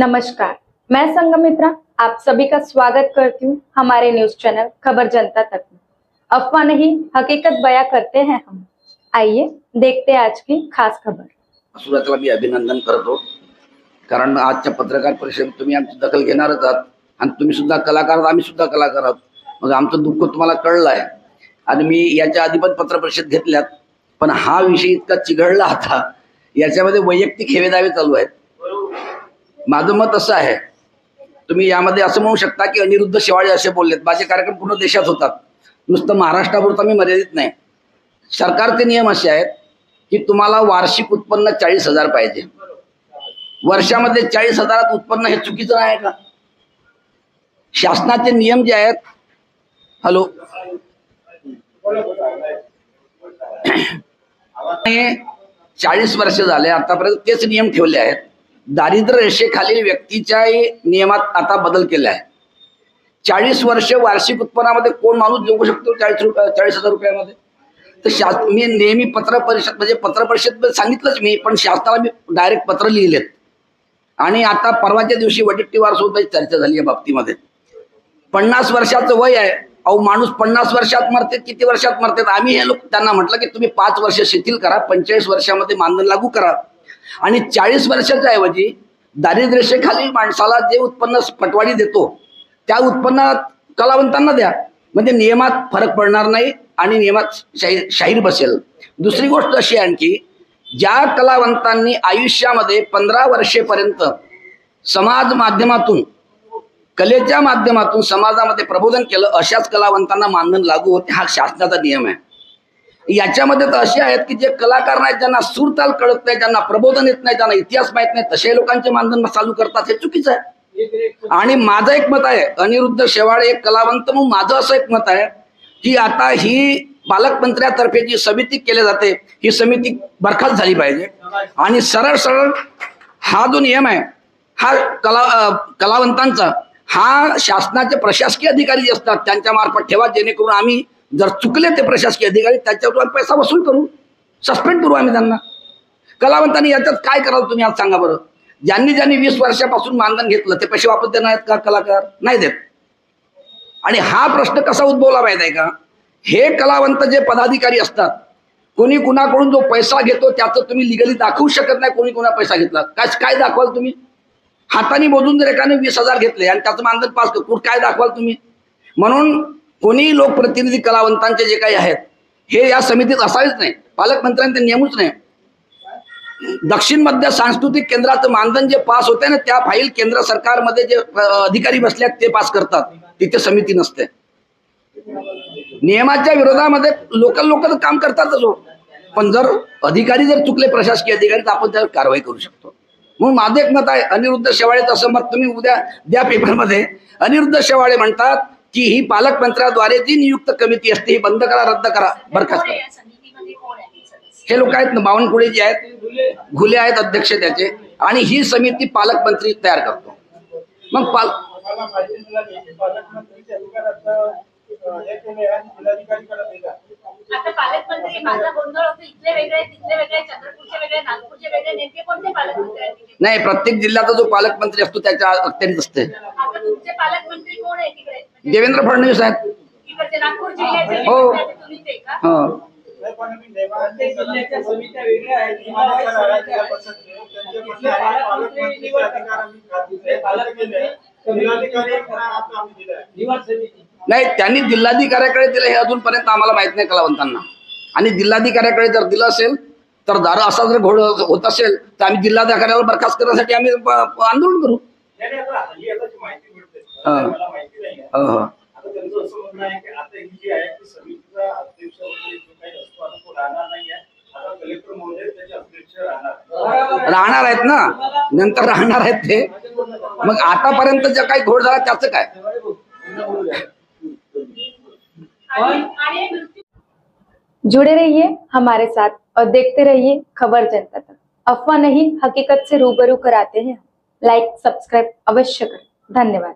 नमस्कार मैं संगमित्रा आप सभी का स्वागत करती हूँ हमारे न्यूज चैनल खबर जनता तक में। अफवाह नहीं हकीकत बयां करते हैं हम। आइए देखते हैं आज की खास खबर। सुरतला मी अभिनंदन करतो कारण आजच्या पत्रकार परिषदेत तुम्ही आमची दखल घेणारच आहात आणि तुम्ही सुद्धा कलाकार आहात, आम्ही सुद्धा कलाकार आहोत. मग आमचं दुःख तुम्हाला कळलं आहे. आणि मी याच्या आधी पण पत्रपरिषद घेतल्यात पण हा विषय इतका चिघळला होता. याच्यामध्ये वैयक्तिक हेवेदावे चालू आहेत. माझं मत असं आहे. तुम्ही यामध्ये असं म्हणू शकता की अनिरुद्ध शेवाळे असे बोललेत. माझे कार्यक्रम पूर्ण देशात होतात. नुसतं महाराष्ट्रापुरता मी मर्यादित नाही. सरकारचे नियम असे आहेत की तुम्हाला वार्षिक उत्पन्न चाळीस हजार पाहिजे. वर्षामध्ये चाळीस हजारात उत्पन्न हे चुकीचं आहे का? शासनाचे नियम जे आहेत हॅलो? चाळीस वर्ष झाले आतापर्यंत तेच नियम ठेवले आहेत. दारिद्र्य रेषेखालील व्यक्तीच्या नियमात आता बदल केला आहे. चाळीस वर्ष वार्षिक उत्पन्नामध्ये कोण माणूस जगू शकतो चाळीस रुपये चाळीस हजार रुपयामध्ये? तर शास मी नेहमी पत्र परिषद म्हणजे पत्र परिषद सांगितलंच मी पण शासनाला मी डायरेक्ट पत्र लिहिलेत. आणि आता परवाच्या दिवशी वडेट्टीवार सुद्धा चर्चा झाली या बाबतीमध्ये. पन्नास वर्षाचं वय आहे. अहो माणूस पन्नास वर्षात मरते किती वर्षात मरते? आम्ही हे लोक त्यांना म्हटलं की तुम्ही पाच वर्ष शिथिल करा पंचेचाळीस वर्षामध्ये मानधन लागू करा. आणि चाळीस वर्षाच्या ऐवजी दारिद्र्यरेषेखाली माणसाला जे उत्पन्न पटवाडी देतो त्या उत्पन्नात कलावंतांना द्या. म्हणजे नियमात फरक पडणार नाही आणि नियमात शाहीर शाहीर बसेल. दुसरी गोष्ट अशी आहे आणखी ज्या कलावंतांनी आयुष्यामध्ये पंधरा वर्षेपर्यंत समाज माध्यमातून कलेच्या माध्यमातून समाजामध्ये प्रबोधन केलं अशाच कलावंतांना मानधन लागू होते हा शासनाचा नियम आहे. याच्यामध्ये तर असे आहेत की जे कलाकार नाहीत ज्यांना सुरताल कळत नाही ज्यांना प्रबोधन येत नाही ज्यांना इतिहास माहीत नाही तसे लोकांचे मानधन चालू करतात हे चुकीचं आहे. आणि माझं एक मत आहे अनिरुद्ध शेवाळे एक कलावंत म्हणून माझं असं एक मत आहे की आता ही पालकमंत्र्यातर्फे जी समिती केली जाते ही समिती बरखास्त झाली पाहिजे. आणि सरळ सरळ हा जो नियम आहे हा कला कलावंतांचा हा शासनाचे प्रशासकीय अधिकारी जे असतात त्यांच्या मार्फत ठेवा जेणेकरून आम्ही जर चुकले ते प्रशासकीय अधिकारी त्याच्यावर आम्ही पैसा वसूल करू. सस्पेंड करू आम्ही त्यांना. कलावंतांनी याच्यात काय कराल तुम्ही आज सांगा बरं. ज्यांनी ज्यांनी वीस वर्षापासून मानधन घेतलं ते पैसे वापस देणार आहेत का कलाकार? नाही देत. आणि हा प्रश्न कसा उद्भवला माहीत आहे का? हे कलावंत जे पदाधिकारी असतात कोणी कुणाकडून जो पैसा घेतो त्याचं तुम्ही लिगली दाखवू शकत नाही कोणी कुणा पैसा घेतला. काय काय दाखवाल तुम्ही? हाताने मोजून जर एकाने वीस हजार घेतले आणि त्याचं मानधन पास कुठं काय दाखवाल तुम्ही? म्हणून कोणीही लोकप्रतिनिधी कलावंतांचे जे काही आहेत हे या समितीत असावेच नाही. पालकमंत्र्यांनी ते नेमूच नाही. दक्षिण मध्य सांस्कृतिक केंद्राचं मानधन जे पास होते ना त्या फाईल केंद्र सरकारमध्ये जे अधिकारी बसल्यात ते पास करतात. तिथे समिती नसते. नियमाच्या विरोधामध्ये लोकल लोक तर काम करतातच हो. पण जर अधिकारी जर चुकले प्रशासकीय अधिकारी तर आपण त्यावर कारवाई करू शकतो. म्हणून माझं एक मत आहे अनिरुद्ध शेवाळेचं असं मत तुम्ही उद्या द्या पेपरमध्ये अनिरुद्ध शेवाळे म्हणतात की ही पालकमंत्र्याद्वारे जी नियुक्त कमिटी असते ही बंद करा रद्द करा बरखास्त करा. हे लोक आहेत ना बावनकुळे जे आहेत घुले आहेत अध्यक्ष त्याचे आणि ही समिती पालकमंत्री तयार करतो. मग पाल पालकमंत्री आता पालकमंत्री माझा गोंधळ होतो इथले वेगळे तिथले वेगळे चंद्रपूरचे वेगळे नागपूरचे वेगळे नेमके कोणते पालकमंत्री आहेत? तिथे? नाही प्रत्येक जिल्ह्याचा जो पालकमंत्री असतो त्याच्या अखत्यारीत असते. आता तुमचे पालकमंत्री कोण आहे तिकडे? म्हणजे देवेंद्र फडणवीस आहेत. इकडचे नागपूर जिल्ह्याचे हो. जिल्ह्याचे का? हो. जिल्ह्याच्या समित्या वेगळ्या आहेत. जिल्हा परिषद नाही त्यांनी जिल्हाधिकाऱ्याकडे दिलं हे अजूनपर्यंत आम्हाला माहीत नाही कलावंतांना. आणि जिल्हाधिकाऱ्याकडे जर दिलं असेल तर दारा असा जर घोड होत असेल तर आम्ही जिल्हाधिकाऱ्याला बरखास्त करण्यासाठी आम्ही आंदोलन करू. हा. हो. हो ही. राहणार आहेत ना. नंतर राहणार आहेत ते. मग आतापर्यंत जे काही घोड झाला त्याच काय? जुड़े रहिए हमारे साथ और देखते रहिए खबर जनता तक। अफवाह नहीं हकीकत से रूबरू कराते हैं लाइक सब्सक्राइब अवश्य करें। धन्यवाद।